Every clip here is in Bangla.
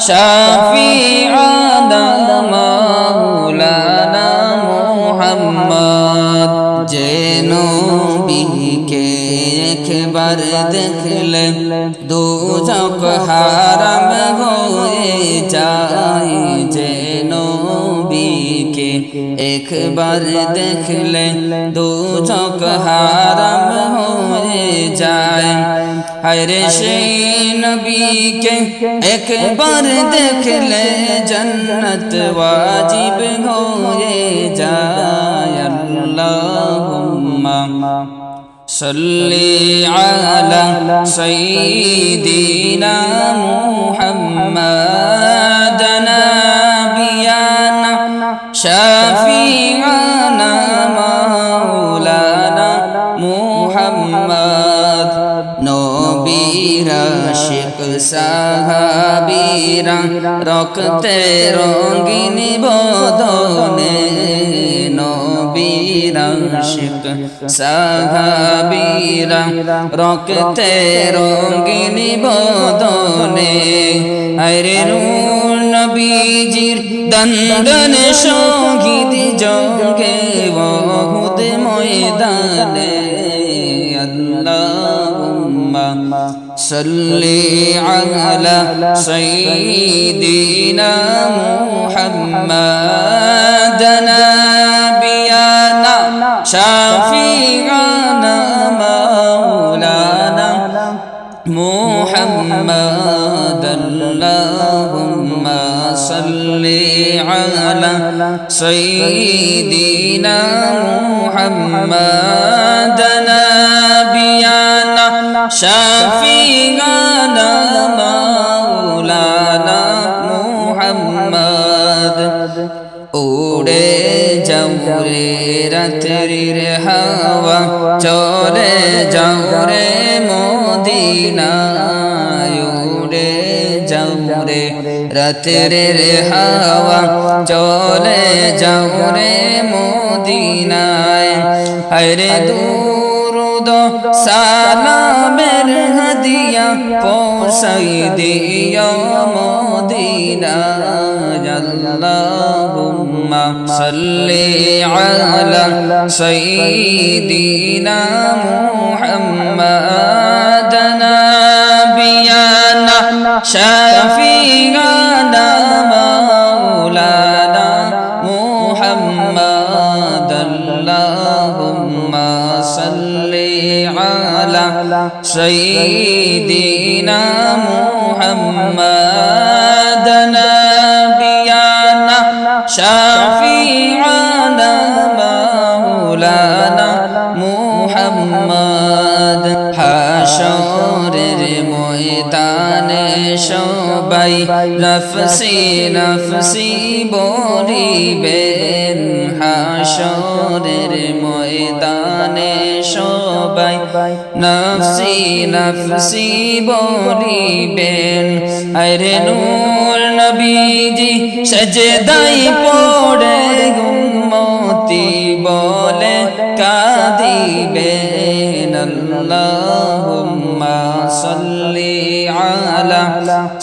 شفيعنا مولانا محمد যেন বিকে একবার দেখলে দুজক হারাম হয়ে যায় যেন বিকে একবার দেখলে দুজক হারাম হয়ে যায় হরে সেই নবীকে একবার দেখলে জন্নত ওয়াজিব হয়ে যায় আল্লাহুম্মা সাল্লি আলা সাইয়্যিদিনা মেরা রক্তে রঙিন বদনে নবীরাশিক সাহাবীরা রক্তে রঙিন বদনে আরে নূর নবীজির দন্দন সংগীত জঙ্গে বহুদ ময়দানে আল্লাহ صل على سيدنا محمد نبينا شفيعنا مولانا محمد. اللهم صل على سيدنا محمد نبينا شفيعنا مولانا محمد উড়ে যাও রে রাত্রির হাওয়া চলে যাও রে মদিনায় উড়ে যাও রে রাত্রির হাওয়া চলে যাও রে মদিনায় হরে দুরুদ সালামের হাদিয়া পৌঁছাই দিও মদিনায় اللهم صل على سيدنا محمد نبينا شفيعنا سيدنا محمد نبينا شفيعنا مولانا محمد হাসরের ময়দানে সবাই নফসি নফসি বলিবেন হাসরের ময়দানে সবাই নফসি নফসি বলিবেন। আরে নূর নবীজি সজদাই পড়ে উম্মতি বলে কাঁদিবেন। আল্লাহুম্মা সাল্লি আলা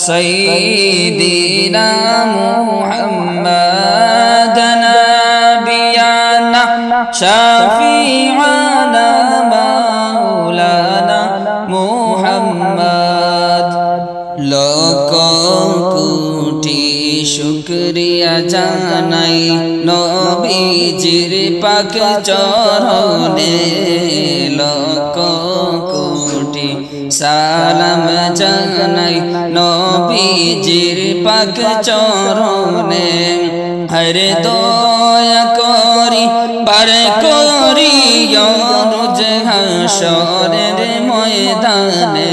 সাইয়্যিদিনা মুহাম্মাদ নাবিয়ানা শাফিআনা পাক চরণে লোক কোটি সালাম জানাই নবীজির পাক চরণে। হরে দয়া করি পার করি রোজ হাসরের ময়দানে।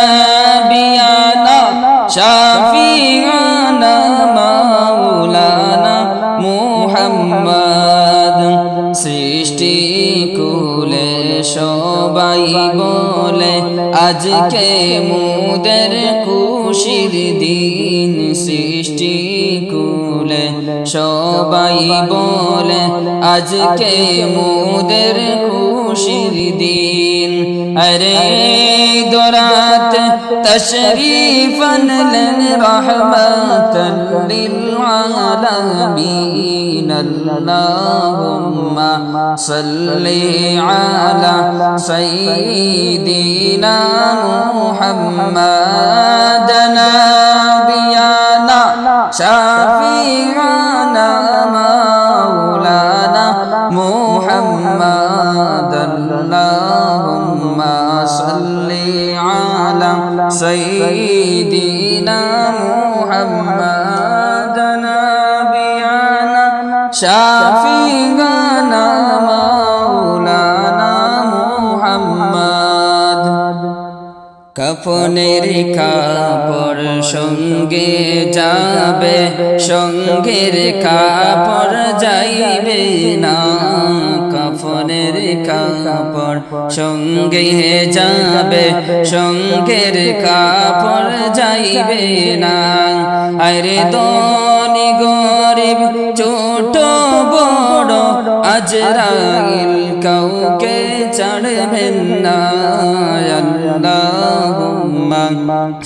কুলে সবাই বলে আজকে মুদের খুশির দিন সৃষ্টি কুলে সবাই বলে, আজকে মুদের খুশির দিন। আরে দরাত তশরীফ আনলেন রহমাতাল লিল আলামিন আল্লাহুম্মা সাল্লি আলা সাইয়্যিদিনা মুহাম্মাদ নাবিয়ানা মুহাম্মাদ। কাফনের কাপড় সঙ্গে যাবে, সঙ্গের কাপড় যাইবে না। কাফনের কাপড় সঙ্গে যাবে, সঙ্গের কাপড় যাইবে না। আরে দনি গরিব, ছোট, বড়, আজরাইল কাউকে ছাড়বেন না। আল্লাহুম্মা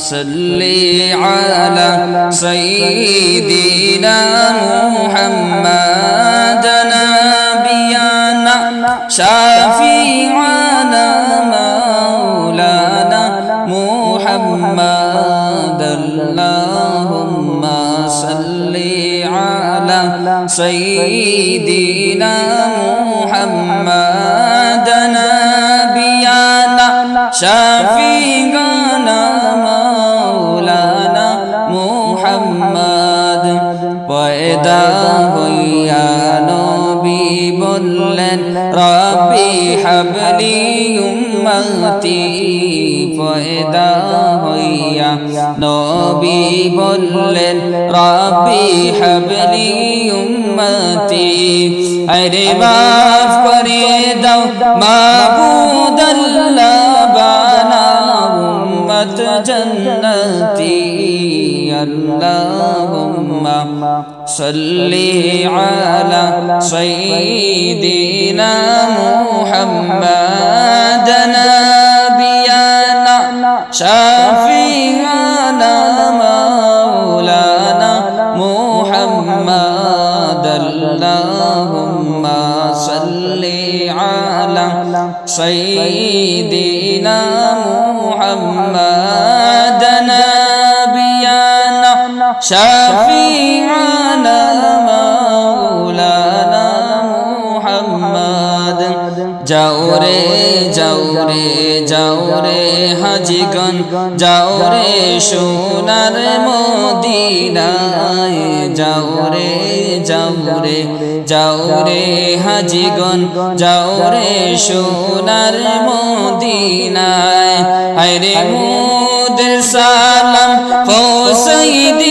সাল্লি আলা সাইয়্যিদিনা মুহাম্মাদ নাবিয়ানা শাফিআনা সাইয়্যিদিনা মুহাম্মাদ নাবিয়ানা শাফিগানা মাওলানা মুহাম্মাদ পয়দা হইয়া নবী বললেন রব্বি হাবলি উম্মতি পয়দা হইয়া নবী বললেন, রব্বি হাবলি উম্মতি, আরে মাফ করে দাও মাবুদ আল্লাহ বানা উম্মত জন্নতি, আল্লাহুম্মা। সাল্লি আলা সাইয়্যিদিনা মুহাম্মাদ নাবিয়ানা শাফিআনা মাওলানা মুহাম্মাদ আল্লাহুম্মা সাল্লি আলা সাইয়্যিদিনা নাবিয়ানা শাফিআনা মাওলানা মুহাম্মাদ যাও রে যাও রে যাও রে সোনার মদিনায় যাও রে যাও রে যাও রে হাজিগণ যাও রে সোনার মদিনায় আরে মুদের সালাম দিও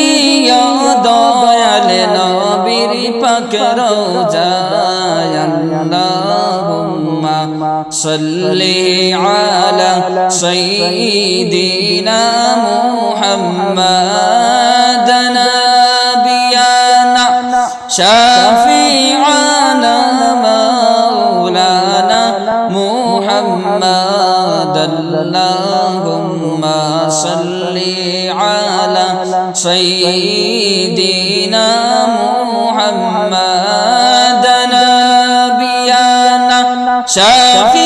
দয়াল নবীর পাক রোজায় আল্লাহুম্মা সাল্লি আলা সাইয়্যিদিনা মুহাম্মাদ নাবিয়ানা শাফিআনা মাওলানা মুহাম্মাদ আল্লাহুম্মা সাল্লি আলা সাইয়্যিদিনা মুহাম্মাদ নাবিয়ানা শাফি